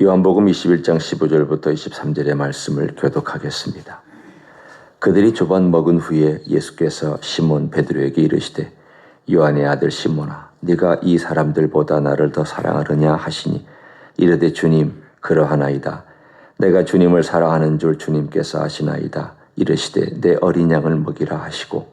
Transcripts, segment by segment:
요한복음 21장 15절부터 23절의 말씀을 교독하겠습니다. 그들이 조반 먹은 후에 예수께서 시몬 베드로에게 이르시되 요한의 아들 시몬아 네가 이 사람들보다 나를 더 사랑하느냐 하시니 이르되 주님 그러하나이다 내가 주님을 사랑하는 줄 주님께서 아시나이다 이르시되 내 어린 양을 먹이라 하시고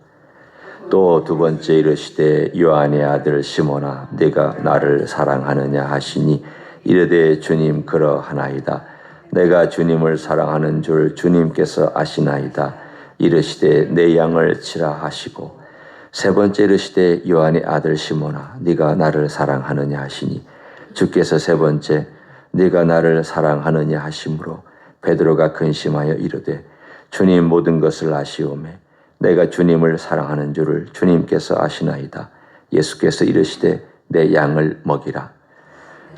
또 두 번째 이르시되 요한의 아들 시몬아 네가 나를 사랑하느냐 하시니 이르되 주님 그러하나이다. 내가 주님을 사랑하는 줄 주님께서 아시나이다. 이르시되 내 양을 치라 하시고 세 번째 이르시되 요한의 아들 시몬아 네가 나를 사랑하느냐 하시니 주께서 세 번째 네가 나를 사랑하느냐 하심으로 베드로가 근심하여 이르되 주님 모든 것을 아시오매 내가 주님을 사랑하는 줄을 주님께서 아시나이다. 예수께서 이르시되 내 양을 먹이라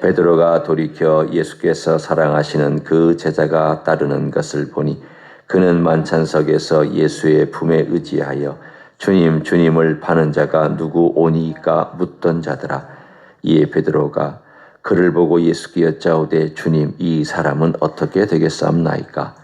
베드로가 돌이켜 예수께서 사랑하시는 그 제자가 따르는 것을 보니 그는 만찬석에서 예수의 품에 의지하여 주님 주님을 파는 자가 누구 오니까 묻던 자더라. 이에 베드로가 그를 보고 예수께 여짜오되 주님 이 사람은 어떻게 되겠사옵나이까?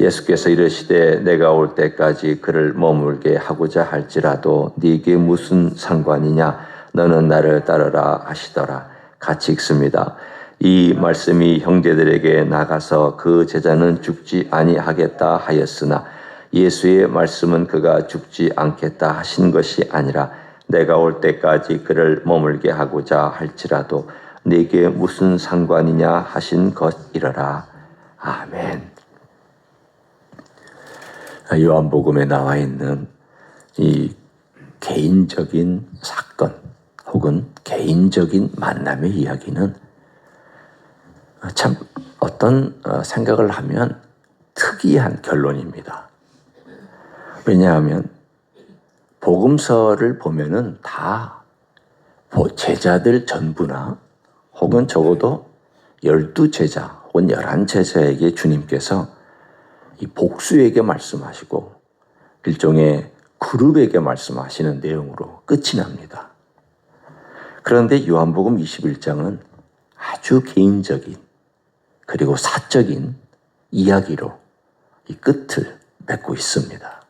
예수께서 이르시되 내가 올 때까지 그를 머물게 하고자 할지라도 네게 무슨 상관이냐? 너는 나를 따르라 하시더라 같이 읽습니다. 이 말씀이 형제들에게 나가서 그 제자는 죽지 아니하겠다 하였으나 예수의 말씀은 그가 죽지 않겠다 하신 것이 아니라 내가 올 때까지 그를 머물게 하고자 할지라도 내게 무슨 상관이냐 하신 것이러라. 아멘. 요한복음에 나와 있는 이 개인적인 사건, 혹은 개인적인 만남의 이야기는 참 어떤 어, 생각을 하면 특이한 결론입니다. 왜냐하면 복음서를 보면은 다 제자들 전부나 혹은 적어도 열두 제자 혹은 열한 제자에게 주님께서 이 복수에게 말씀하시고 일종의 그룹에게 말씀하시는 내용으로 끝이 납니다. 그런데 요한복음 21장은 아주 개인적인 그리고 사적인 이야기로 이 끝을 맺고 있습니다.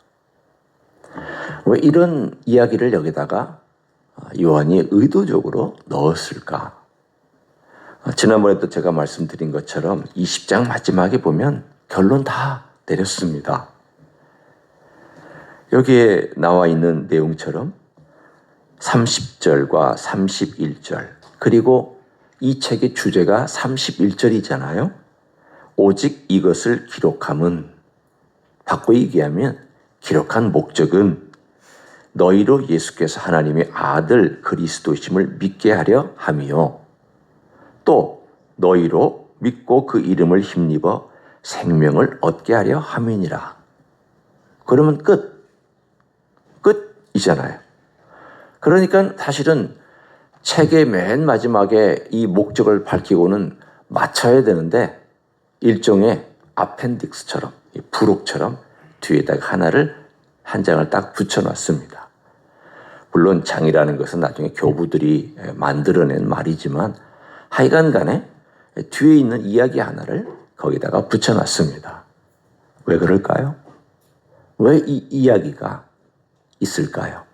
왜 이런 이야기를 여기다가 요한이 의도적으로 넣었을까? 지난번에도 제가 말씀드린 것처럼 20장 마지막에 보면 결론 다 내렸습니다. 여기에 나와 있는 내용처럼 30절과 31절, 그리고 이 책의 주제가 31절이잖아요. 오직 이것을 기록함은, 바꿔 얘기하면 기록한 목적은 너희로 예수께서 하나님의 아들 그리스도심을 믿게 하려 함이요. 또 너희로 믿고 그 이름을 힘입어 생명을 얻게 하려 함이니라. 그러면 끝. 끝이잖아요. 그러니까 사실은 책의 맨 마지막에 이 목적을 밝히고는 맞춰야 되는데 일종의 아펜딕스처럼 부록처럼 뒤에다가 하나를 한 장을 딱 붙여놨습니다. 물론 장이라는 것은 나중에 교부들이 만들어낸 말이지만 하여간 간에 뒤에 있는 이야기 하나를 거기다가 붙여놨습니다. 왜 그럴까요? 왜 이 이야기가 있을까요?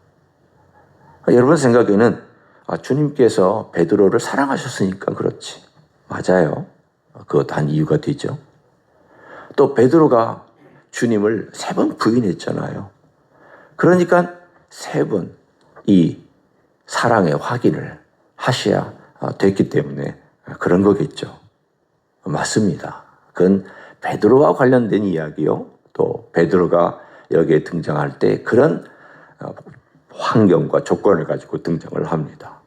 여러분 생각에는 아, 주님께서 베드로를 사랑하셨으니까 그렇지. 맞아요. 그것도 한 이유가 되죠. 또 베드로가 주님을 세 번 부인했잖아요. 그러니까 세 번 이 사랑의 확인을 하셔야 아, 됐기 때문에 그런 거겠죠. 맞습니다. 그건 베드로와 관련된 이야기요. 또 베드로가 여기에 등장할 때 그런 어, 환경과 조건을 가지고 등장을 합니다.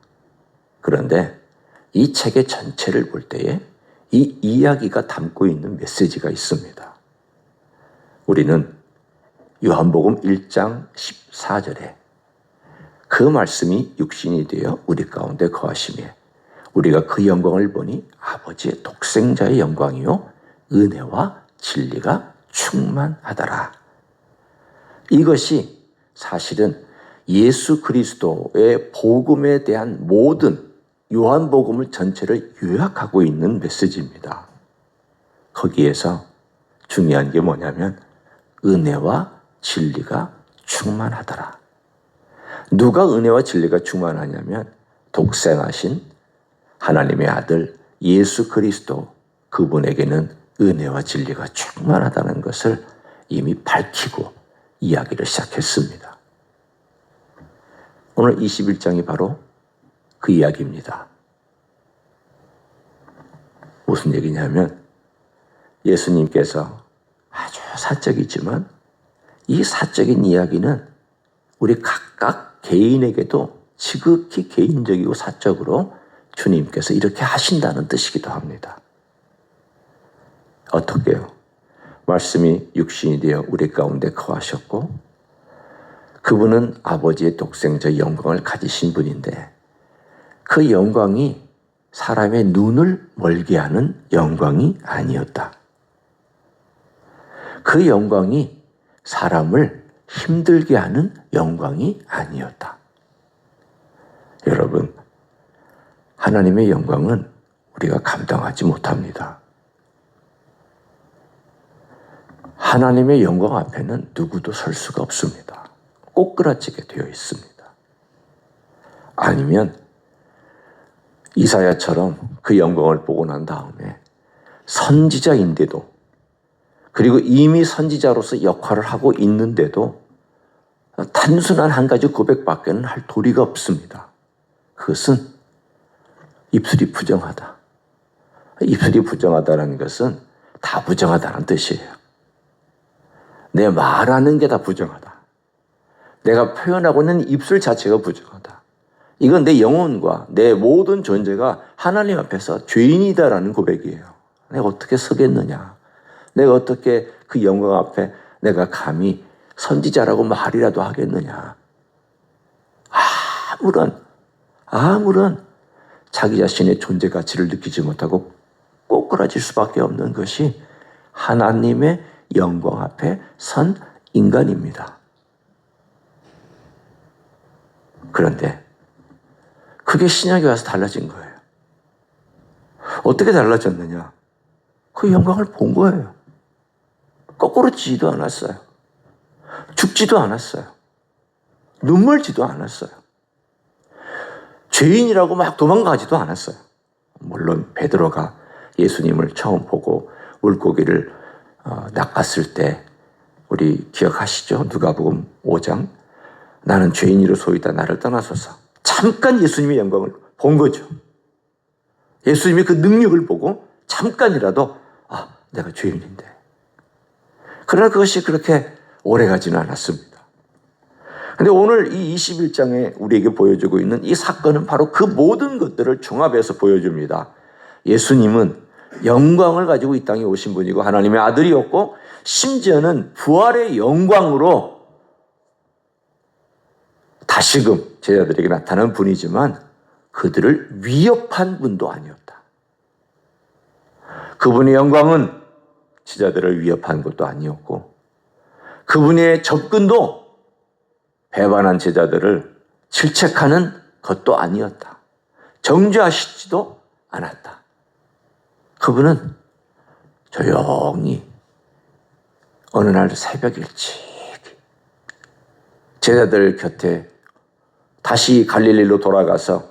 그런데 이 책의 전체를 볼 때에 이 이야기가 담고 있는 메시지가 있습니다. 우리는 요한복음 1장 14절에 그 말씀이 육신이 되어 우리 가운데 거하심에 우리가 그 영광을 보니 아버지의 독생자의 영광이요 은혜와 진리가 충만하더라. 이것이 사실은 예수 그리스도의 복음에 대한 모든 요한복음을 전체를 요약하고 있는 메시지입니다. 거기에서 중요한 게 뭐냐면 은혜와 진리가 충만하더라. 누가 은혜와 진리가 충만하냐면 독생하신 하나님의 아들 예수 그리스도 그분에게는 은혜와 진리가 충만하다는 것을 이미 밝히고 이야기를 시작했습니다. 오늘 21장이 바로 그 이야기입니다. 무슨 얘기냐면 예수님께서 아주 사적이지만 이 사적인 이야기는 우리 각각 개인에게도 지극히 개인적이고 사적으로 주님께서 이렇게 하신다는 뜻이기도 합니다. 어떻게요? 말씀이 육신이 되어 우리 가운데 거하셨고 그분은 아버지의 독생자 영광을 가지신 분인데 그 영광이 사람의 눈을 멀게 하는 영광이 아니었다. 그 영광이 사람을 힘들게 하는 영광이 아니었다. 여러분, 하나님의 영광은 우리가 감당하지 못합니다. 하나님의 영광 앞에는 누구도 설 수가 없습니다. 꼬꾸라지게 되어 있습니다. 아니면 이사야처럼 그 영광을 보고 난 다음에 선지자인데도 그리고 이미 선지자로서 역할을 하고 있는데도 단순한 한 가지 고백밖에는 할 도리가 없습니다. 그것은 입술이 부정하다. 입술이 부정하다는 것은 다 부정하다는 뜻이에요. 내 말하는 게 다 부정하다. 내가 표현하고 있는 입술 자체가 부정하다. 이건 내 영혼과 내 모든 존재가 하나님 앞에서 죄인이다라는 고백이에요. 내가 어떻게 서겠느냐? 내가 어떻게 그 영광 앞에 내가 감히 선지자라고 말이라도 하겠느냐? 아무런, 아무런 자기 자신의 존재 가치를 느끼지 못하고 꼬꾸라질 수밖에 없는 것이 하나님의 영광 앞에 선 인간입니다. 그런데 그게 신약에 와서 달라진 거예요. 어떻게 달라졌느냐? 그 영광을 본 거예요. 거꾸로 지지도 않았어요. 죽지도 않았어요. 눈물 지도 않았어요. 죄인이라고 막 도망가지도 않았어요. 물론 베드로가 예수님을 처음 보고 물고기를 어, 낚았을 때 우리 기억하시죠? 누가복음 5장 나는 죄인이로 소이다 나를 떠나소서 잠깐 예수님의 영광을 본 거죠. 예수님의 그 능력을 보고 잠깐이라도 아 내가 죄인인데 그러나 그것이 그렇게 오래 가지는 않았습니다. 근데 오늘 이 21장에 우리에게 보여주고 있는 이 사건은 바로 그 모든 것들을 종합해서 보여줍니다. 예수님은 영광을 가지고 이 땅에 오신 분이고 하나님의 아들이었고 심지어는 부활의 영광으로 다시금 제자들에게 나타난 분이지만 그들을 위협한 분도 아니었다. 그분의 영광은 제자들을 위협한 것도 아니었고 그분의 접근도 배반한 제자들을 질책하는 것도 아니었다. 정죄하시지도 않았다. 그분은 조용히 어느 날 새벽 일찍 제자들 곁에 다시 갈릴리로 돌아가서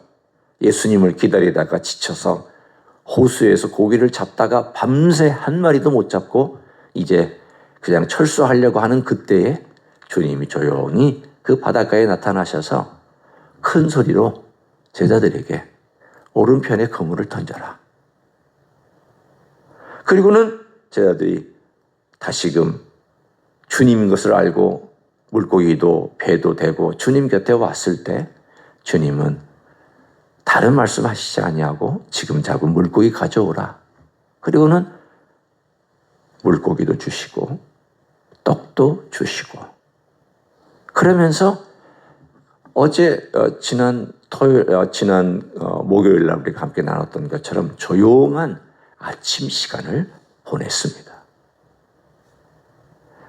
예수님을 기다리다가 지쳐서 호수에서 고기를 잡다가 밤새 한 마리도 못 잡고 이제 그냥 철수하려고 하는 그때에 주님이 조용히 그 바닷가에 나타나셔서 큰 소리로 제자들에게 오른편에 그물을 던져라. 그리고는 제자들이 다시금 주님인 것을 알고 물고기도 배도 되고 주님 곁에 왔을 때 주님은 다른 말씀 하시지 아니하고 지금 잡은 물고기 가져오라. 그리고는 물고기도 주시고 떡도 주시고 그러면서 어제 어, 지난 토요일 어, 지난 어, 목요일 날 우리가 함께 나눴던 것처럼 조용한 아침 시간을 보냈습니다.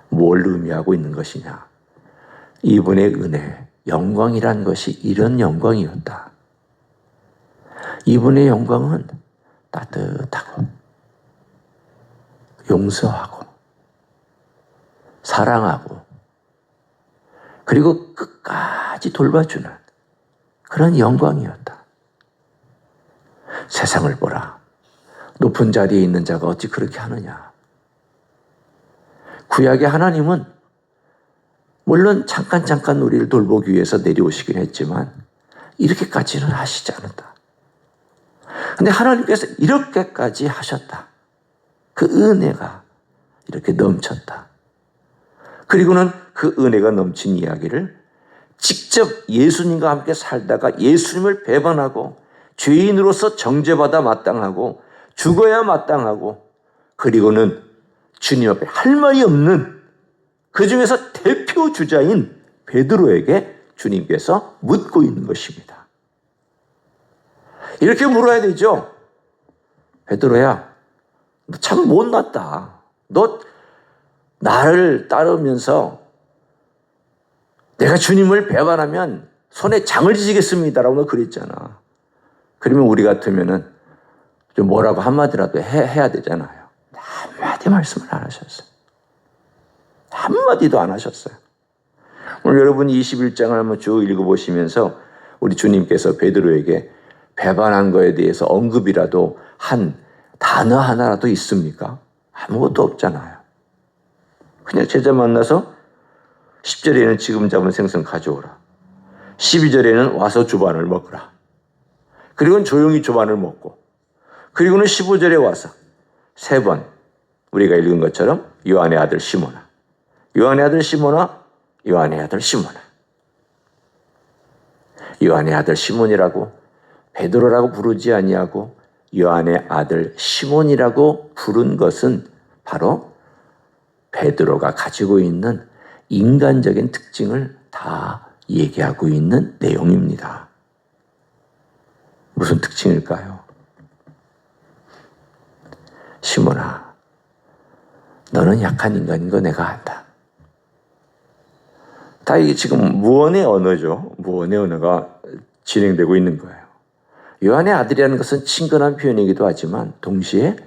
뭘 의미하고 있는 것이냐? 이분의 은혜, 영광이란 것이 이런 영광이었다. 이분의 영광은 따뜻하고 용서하고 사랑하고 그리고 끝까지 돌봐주는 그런 영광이었다. 세상을 보라. 높은 자리에 있는 자가 어찌 그렇게 하느냐. 구약의 하나님은 물론 잠깐 잠깐 우리를 돌보기 위해서 내려오시긴 했지만 이렇게까지는 하시지 않았다. 근데 하나님께서 이렇게까지 하셨다. 그 은혜가 이렇게 넘쳤다. 그리고는 그 은혜가 넘친 이야기를 직접 예수님과 함께 살다가 예수님을 배반하고 죄인으로서 정죄받아 마땅하고 죽어야 마땅하고 그리고는 주님 앞에 할 말이 없는 그 중에서 대표 주자인 베드로에게 주님께서 묻고 있는 것입니다. 이렇게 물어야 되죠. 베드로야, 너 참 못났다. 너 나를 따르면서 내가 주님을 배반하면 손에 장을 지겠습니다라고 너 그랬잖아. 그러면 우리 같으면은 좀 뭐라고 한마디라도 해, 해야 되잖아요. 한마디 말씀을 안 하셨어요. 한마디도 안 하셨어요. 오늘 여러분이 21장을 한번 쭉 읽어보시면서 우리 주님께서 베드로에게 배반한 거에 대해서 언급이라도 한 단어 하나라도 있습니까? 아무것도 없잖아요. 그냥 제자 만나서 10절에는 지금 잡은 생선 가져오라. 12절에는 와서 주반을 먹으라. 그리고는 조용히 주반을 먹고 그리고는 15절에 와서 세 번 우리가 읽은 것처럼 요한의 아들 시모나 요한의 아들 시모나 요한의 아들 시모나 요한의 아들 시몬이라고 베드로라고 부르지 아니하고 요한의 아들 시몬이라고 부른 것은 바로 베드로가 가지고 있는 인간적인 특징을 다 얘기하고 있는 내용입니다. 무슨 특징일까요? 시몬아, 너는 약한 인간인 거 내가 안다. 다 이게 지금 무언의 언어죠. 무언의 언어가 진행되고 있는 거예요. 요한의 아들이라는 것은 친근한 표현이기도 하지만 동시에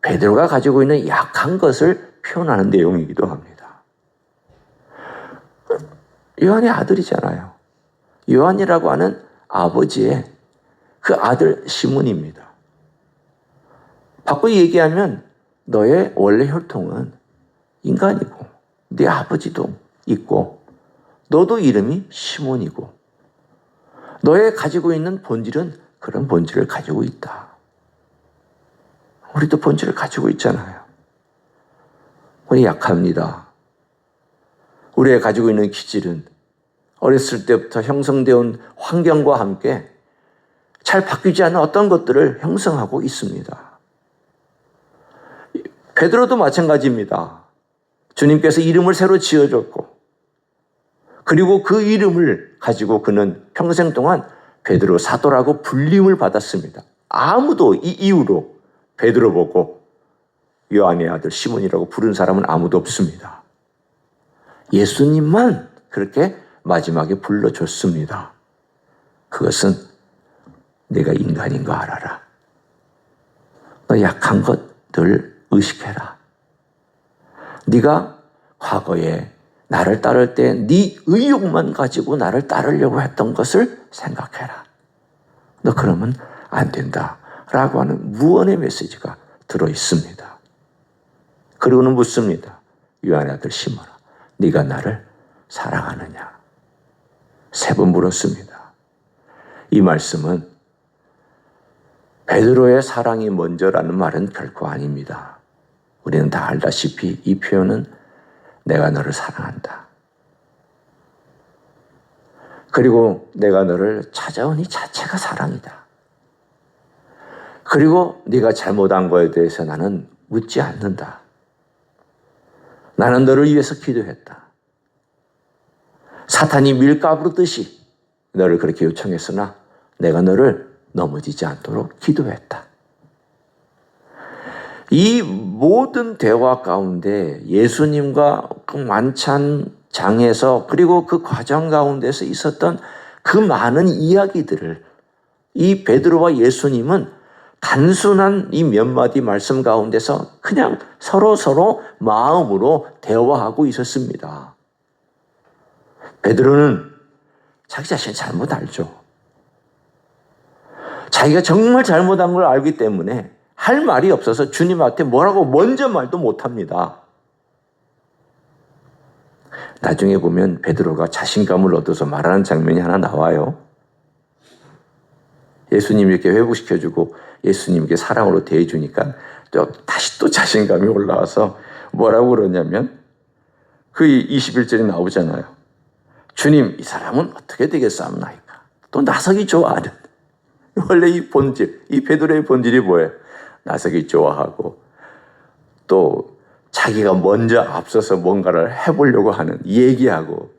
베드로가 가지고 있는 약한 것을 표현하는 내용이기도 합니다. 요한의 아들이잖아요. 요한이라고 하는 아버지의 그 아들 시몬입니다. 바꿔 얘기하면 너의 원래 혈통은 인간이고 네 아버지도 있고 너도 이름이 시몬이고 너의 가지고 있는 본질은 그런 본질을 가지고 있다. 우리도 본질을 가지고 있잖아요. 우리 약합니다. 우리가 가지고 있는 기질은 어렸을 때부터 형성되어 온 환경과 함께 잘 바뀌지 않은 어떤 것들을 형성하고 있습니다. 베드로도 마찬가지입니다. 주님께서 이름을 새로 지어줬고, 그리고 그 이름을 가지고 그는 평생 동안 베드로 사도라고 불림을 받았습니다. 아무도 이 이후로 베드로 보고 요한의 아들 시몬이라고 부른 사람은 아무도 없습니다. 예수님만 그렇게 마지막에 불러줬습니다. 그것은 내가 인간인 거 알아라. 너 약한 것들 의식해라. 네가 과거에 나를 따를 때 네 의욕만 가지고 나를 따르려고 했던 것을 생각해라. 너 그러면 안 된다. 라고 하는 무언의 메시지가 들어 있습니다. 그리고는 묻습니다. 요한의 아들 시몬아, 네가 나를 사랑하느냐? 세 번 물었습니다. 이 말씀은 베드로의 사랑이 먼저라는 말은 결코 아닙니다. 우리는 다 알다시피 이 표현은 내가 너를 사랑한다. 그리고 내가 너를 찾아온 이 자체가 사랑이다. 그리고 네가 잘못한 거에 대해서 나는 묻지 않는다. 나는 너를 위해서 기도했다. 사탄이 밀가 부르듯이 너를 그렇게 요청했으나 내가 너를 넘어지지 않도록 기도했다. 이 모든 대화 가운데 예수님과 그 만찬장에서 그리고 그 과정 가운데서 있었던 그 많은 이야기들을 이 베드로와 예수님은 단순한 이 몇 마디 말씀 가운데서 그냥 서로 서로 마음으로 대화하고 있었습니다. 베드로는 자기 자신 잘못 알죠. 자기가 정말 잘못한 걸 알기 때문에 할 말이 없어서 주님한테 뭐라고 먼저 말도 못합니다. 나중에 보면 베드로가 자신감을 얻어서 말하는 장면이 하나 나와요. 예수님 이렇게 회복시켜주고 예수님께 사랑으로 대해주니까 또 다시 또 자신감이 올라와서 뭐라고 그러냐면 그 21절이 나오잖아요. 주님, 이 사람은 어떻게 되겠사옵나이까? 또 나서기 좋아하는. 원래 이 본질, 이 베드로의 본질이 뭐예요? 나서기 좋아하고 또 자기가 먼저 앞서서 뭔가를 해보려고 하는 얘기하고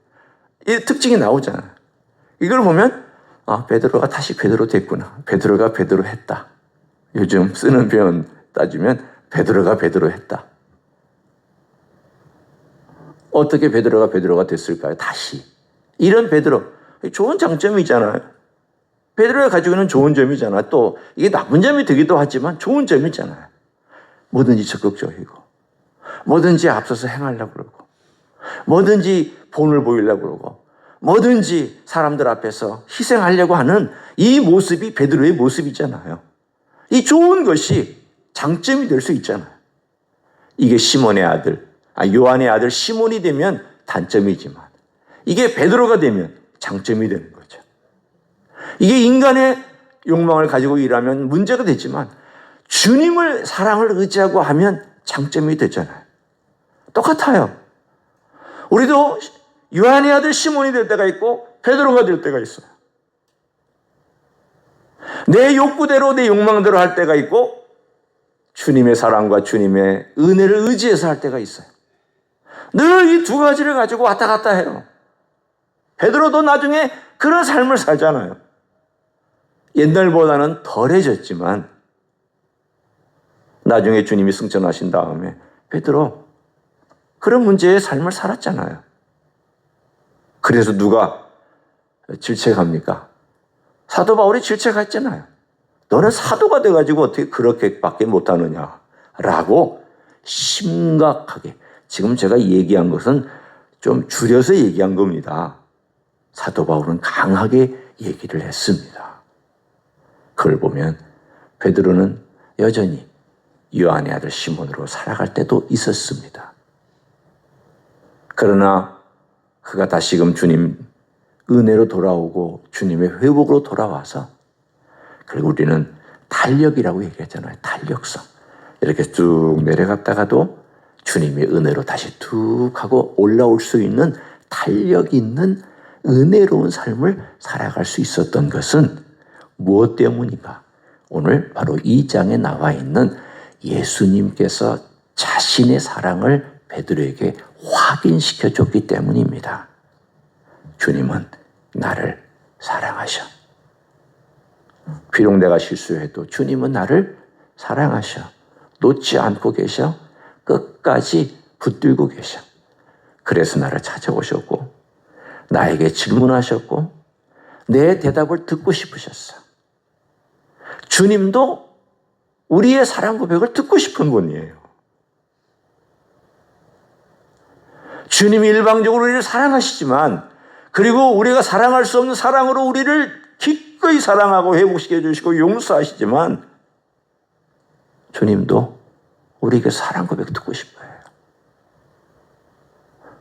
이 특징이 나오잖아요. 이걸 보면 아 베드로가 다시 베드로 됐구나. 베드로가 베드로 했다. 요즘 쓰는 표현 따지면 베드로가 베드로 했다. 어떻게 베드로가 베드로가 됐을까요? 다시 이런 베드로 좋은 장점이잖아요. 베드로가 가지고 있는 좋은 점이잖아. 또 이게 나쁜 점이 되기도 하지만 좋은 점이잖아요. 뭐든지 적극적이고 뭐든지 앞서서 행하려고 그러고 뭐든지 본을 보이려고 그러고 뭐든지 사람들 앞에서 희생하려고 하는 이 모습이 베드로의 모습이잖아요. 이 좋은 것이 장점이 될 수 있잖아요. 이게 시몬의 아들, 아, 요한의 아들 시몬이 되면 단점이지만 이게 베드로가 되면 장점이 되는 거죠. 이게 인간의 욕망을 가지고 일하면 문제가 되지만 주님을 사랑을 의지하고 하면 장점이 되잖아요. 똑같아요. 우리도 요한의 아들 시몬이 될 때가 있고 베드로가 될 때가 있어요. 내 욕구대로 내 욕망대로 할 때가 있고 주님의 사랑과 주님의 은혜를 의지해서 할 때가 있어요. 늘 이 두 가지를 가지고 왔다 갔다 해요. 베드로도 나중에 그런 삶을 살잖아요. 옛날보다는 덜해졌지만 나중에 주님이 승천하신 다음에 베드로 그런 문제의 삶을 살았잖아요. 그래서 누가 질책합니까? 사도 바울이 질책했잖아요. 너는 사도가 돼가지고 어떻게 그렇게밖에 못하느냐? 라고 심각하게. 지금 제가 얘기한 것은 좀 줄여서 얘기한 겁니다. 사도 바울은 강하게 얘기를 했습니다. 그걸 보면 베드로는 여전히 요한의 아들 시몬으로 살아갈 때도 있었습니다. 그러나 그가 다시금 주님 은혜로 돌아오고 주님의 회복으로 돌아와서 그리고 우리는 탄력이라고 얘기했잖아요. 탄력성. 이렇게 쭉 내려갔다가도 주님의 은혜로 다시 툭 하고 올라올 수 있는 탄력 있는 은혜로운 삶을 살아갈 수 있었던 것은 무엇 때문인가? 오늘 바로 이 장에 나와 있는 예수님께서 자신의 사랑을 베드로에게 확인시켜 줬기 때문입니다. 주님은 나를 사랑하셔. 비록 내가 실수해도 주님은 나를 사랑하셔. 놓지 않고 계셔. 끝까지 붙들고 계셔. 그래서 나를 찾아오셨고, 나에게 질문하셨고, 내 대답을 듣고 싶으셨어. 주님도 우리의 사랑 고백을 듣고 싶은 분이에요. 주님이 일방적으로 우리를 사랑하시지만, 그리고 우리가 사랑할 수 없는 사랑으로 우리를 기꺼이 사랑하고 회복시켜 주시고 용서하시지만, 주님도 우리에게 사랑 고백 듣고 싶어요.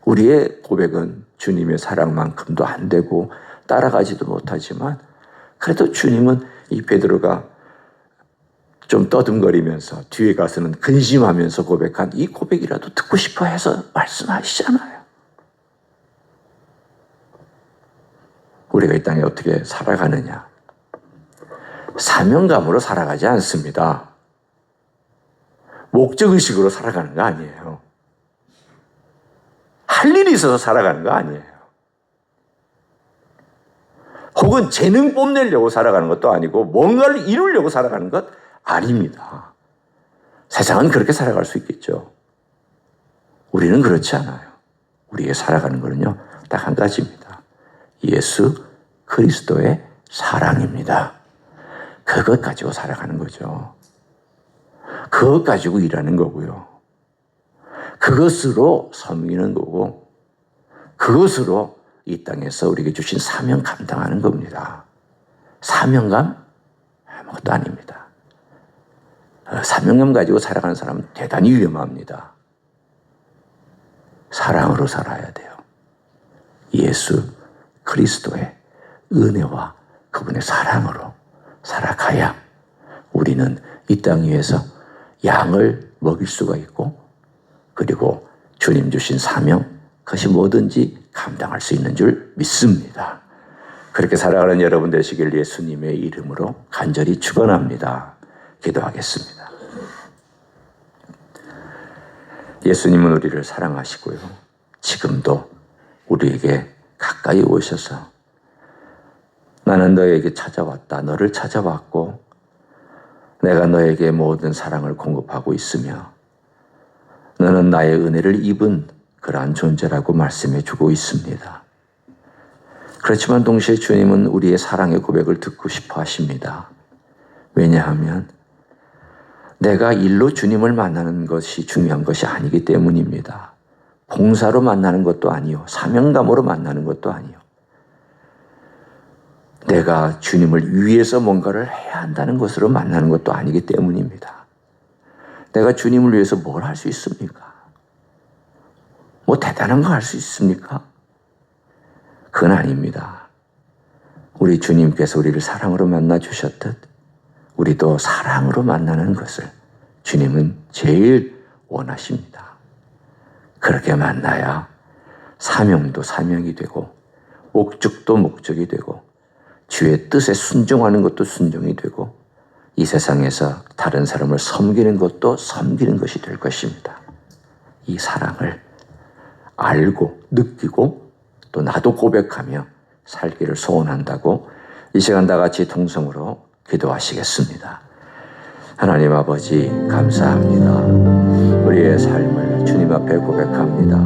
우리의 고백은 주님의 사랑만큼도 안 되고 따라가지도 못하지만 그래도 주님은 이 베드로가 좀 떠듬거리면서 뒤에 가서는 근심하면서 고백한 이 고백이라도 듣고 싶어 해서 말씀하시잖아요. 우리가 이 땅에 어떻게 살아가느냐. 사명감으로 살아가지 않습니다. 목적의식으로 살아가는 거 아니에요. 할 일이 있어서 살아가는 거 아니에요. 혹은 재능 뽐내려고 살아가는 것도 아니고 뭔가를 이루려고 살아가는 것 아닙니다. 세상은 그렇게 살아갈 수 있겠죠. 우리는 그렇지 않아요. 우리가 살아가는 거는요, 딱 한 가지입니다. 예수 그리스도의 사랑입니다. 그것 가지고 살아가는 거죠. 그것 가지고 일하는 거고요. 그것으로 섬기는 거고, 그것으로 이 땅에서 우리에게 주신 사명 감당하는 겁니다. 사명감? 아무것도 아닙니다. 어, 사명감 가지고 살아가는 사람은 대단히 위험합니다. 사랑으로 살아야 돼요. 예수 그리스도의 은혜와 그분의 사랑으로 살아가야 우리는 이 땅 위에서 양을 먹일 수가 있고 그리고 주님 주신 사명 그것이 뭐든지 감당할 수 있는 줄 믿습니다. 그렇게 살아가는 여러분 되시길 예수님의 이름으로 간절히 축원합니다. 기도하겠습니다. 예수님은 우리를 사랑하시고요. 지금도 우리에게 가까이 오셔서 나는 너에게 찾아왔다. 너를 찾아왔고 내가 너에게 모든 사랑을 공급하고 있으며 너는 나의 은혜를 입은 그러한 존재라고 말씀해 주고 있습니다. 그렇지만 동시에 주님은 우리의 사랑의 고백을 듣고 싶어 하십니다. 왜냐하면 내가 일로 주님을 만나는 것이 중요한 것이 아니기 때문입니다. 봉사로 만나는 것도 아니요. 사명감으로 만나는 것도 아니요. 내가 주님을 위해서 뭔가를 해야 한다는 것으로 만나는 것도 아니기 때문입니다. 내가 주님을 위해서 뭘 할 수 있습니까? 뭐 대단한 거 할 수 있습니까? 그건 아닙니다. 우리 주님께서 우리를 사랑으로 만나 주셨듯 우리도 사랑으로 만나는 것을 주님은 제일 원하십니다. 그렇게 만나야 사명도 사명이 되고 목적도 목적이 되고 주의 뜻에 순종하는 것도 순종이 되고 이 세상에서 다른 사람을 섬기는 것도 섬기는 것이 될 것입니다. 이 사랑을 알고 느끼고 또 나도 고백하며 살기를 소원한다고 이 시간 다 같이 통성으로 기도하시겠습니다. 하나님 아버지 감사합니다. 우리의 삶을 주님 앞에 고백합니다.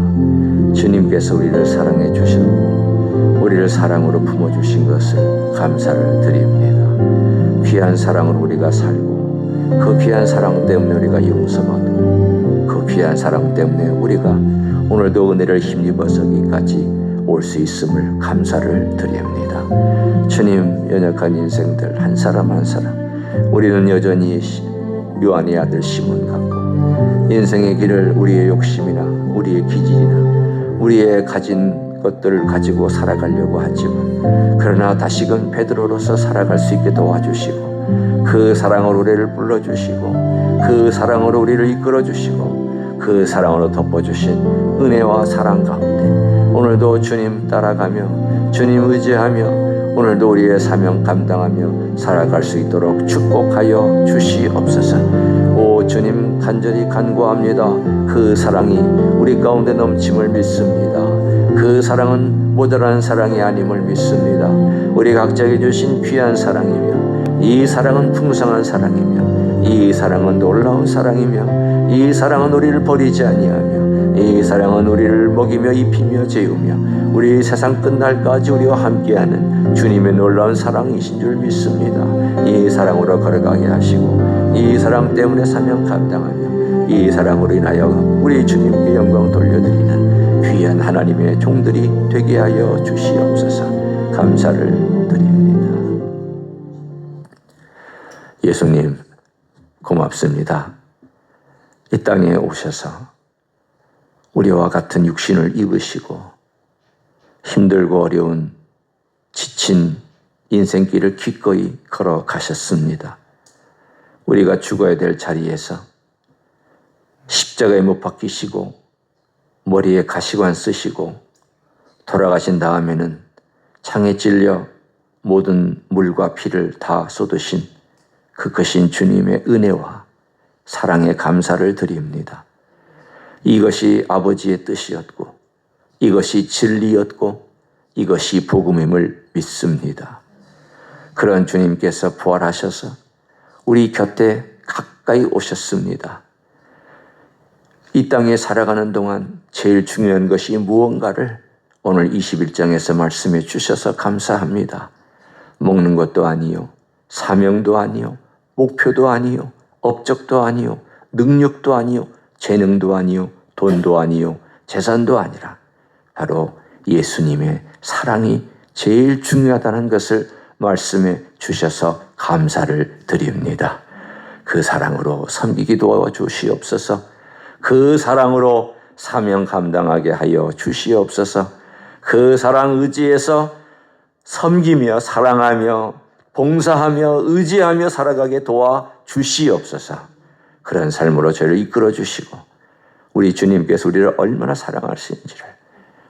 주님께서 우리를 사랑해 주셨고 우리를 사랑으로 품어 주신 것을 감사를 드립니다. 귀한 사랑으로 우리가 살고 그 귀한 사랑 때문에 우리가 용서받고 그 귀한 사랑 때문에 우리가 오늘도 은혜를 힘입어서기까지 올 수 있음을 감사를 드립니다. 주님 연약한 인생들 한 사람 한 사람 우리는 여전히 요한의 아들 시몬 같고 인생의 길을 우리의 욕심이나 우리의 기질이나 우리의 가진 것들을 가지고 살아가려고 하지만 그러나 다시금 베드로로서 살아갈 수 있게 도와주시고 그 사랑으로 우리를 불러주시고 그 사랑으로 우리를 이끌어주시고 그 사랑으로 덮어주신 은혜와 사랑 가운데 오늘도 주님 따라가며 주님 의지하며 오늘도 우리의 사명 감당하며 살아갈 수 있도록 축복하여 주시옵소서. 오 주님 간절히 간구합니다. 그 사랑이 우리 가운데 넘침을 믿습니다. 그 사랑은 모자란 사랑이 아님을 믿습니다. 우리 각자에게 주신 귀한 사랑이며 이 사랑은 풍성한 사랑이며 이 사랑은 놀라운 사랑이며 이 사랑은 우리를 버리지 아니하며 이 사랑은 우리를 먹이며 입히며 재우며 우리 세상 끝날까지 우리와 함께하는 주님의 놀라운 사랑이신 줄 믿습니다. 이 사랑으로 걸어가게 하시고 이 사랑 때문에 사명 감당하며 이 사랑으로 인하여 우리 주님께 영광 돌려드리는 귀한 하나님의 종들이 되게 하여 주시옵소서 감사를 드립니다. 예수님 고맙습니다. 이 땅에 오셔서 우리와 같은 육신을 입으시고 힘들고 어려운 지친 인생길을 기꺼이 걸어가셨습니다. 우리가 죽어야 될 자리에서 십자가에 못 박히시고 머리에 가시관 쓰시고 돌아가신 다음에는 창에 찔려 모든 물과 피를 다 쏟으신 그 크신 주님의 은혜와 사랑에 감사를 드립니다. 이것이 아버지의 뜻이었고 이것이 진리였고 이것이 복음임을 믿습니다. 그런 주님께서 부활하셔서 우리 곁에 가까이 오셨습니다. 이 땅에 살아가는 동안 제일 중요한 것이 무언가를 오늘 21장에서 말씀해 주셔서 감사합니다. 먹는 것도 아니요. 사명도 아니요. 목표도 아니요. 업적도 아니요. 능력도 아니요. 재능도 아니요. 돈도 아니요. 재산도 아니라 바로 예수님의 사랑이 제일 중요하다는 것을 말씀해 주셔서 감사를 드립니다. 그 사랑으로 섬기기 도와주시옵소서. 그 사랑으로 사명 감당하게 하여 주시옵소서. 그 사랑 의지에서 섬기며 사랑하며 봉사하며 의지하며 살아가게 도와 주시옵소서. 그런 삶으로 저를 이끌어 주시고 우리 주님께서 우리를 얼마나 사랑하시는지를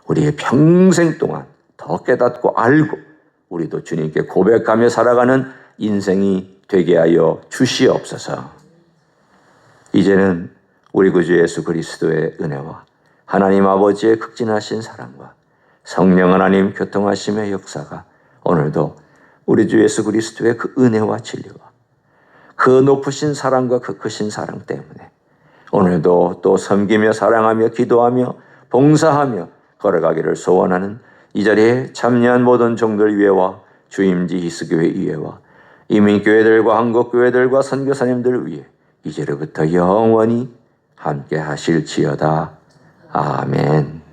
우리의 평생 동안 더 깨닫고 알고 우리도 주님께 고백하며 살아가는 인생이 되게 하여 주시옵소서. 이제는 우리 구주 예수 그리스도의 은혜와 하나님 아버지의 극진하신 사랑과 성령 하나님 교통하심의 역사가 오늘도 우리 주 예수 그리스도의 그 은혜와 진리와 그 높으신 사랑과 그 크신 사랑 때문에 오늘도 또 섬기며 사랑하며 기도하며 봉사하며 걸어가기를 소원하는 이 자리에 참여한 모든 종들 위해와 주임지 히스교회 위해와 이민교회들과 한국교회들과 선교사님들 위해 이제로부터 영원히 함께 하실지어다. 아멘.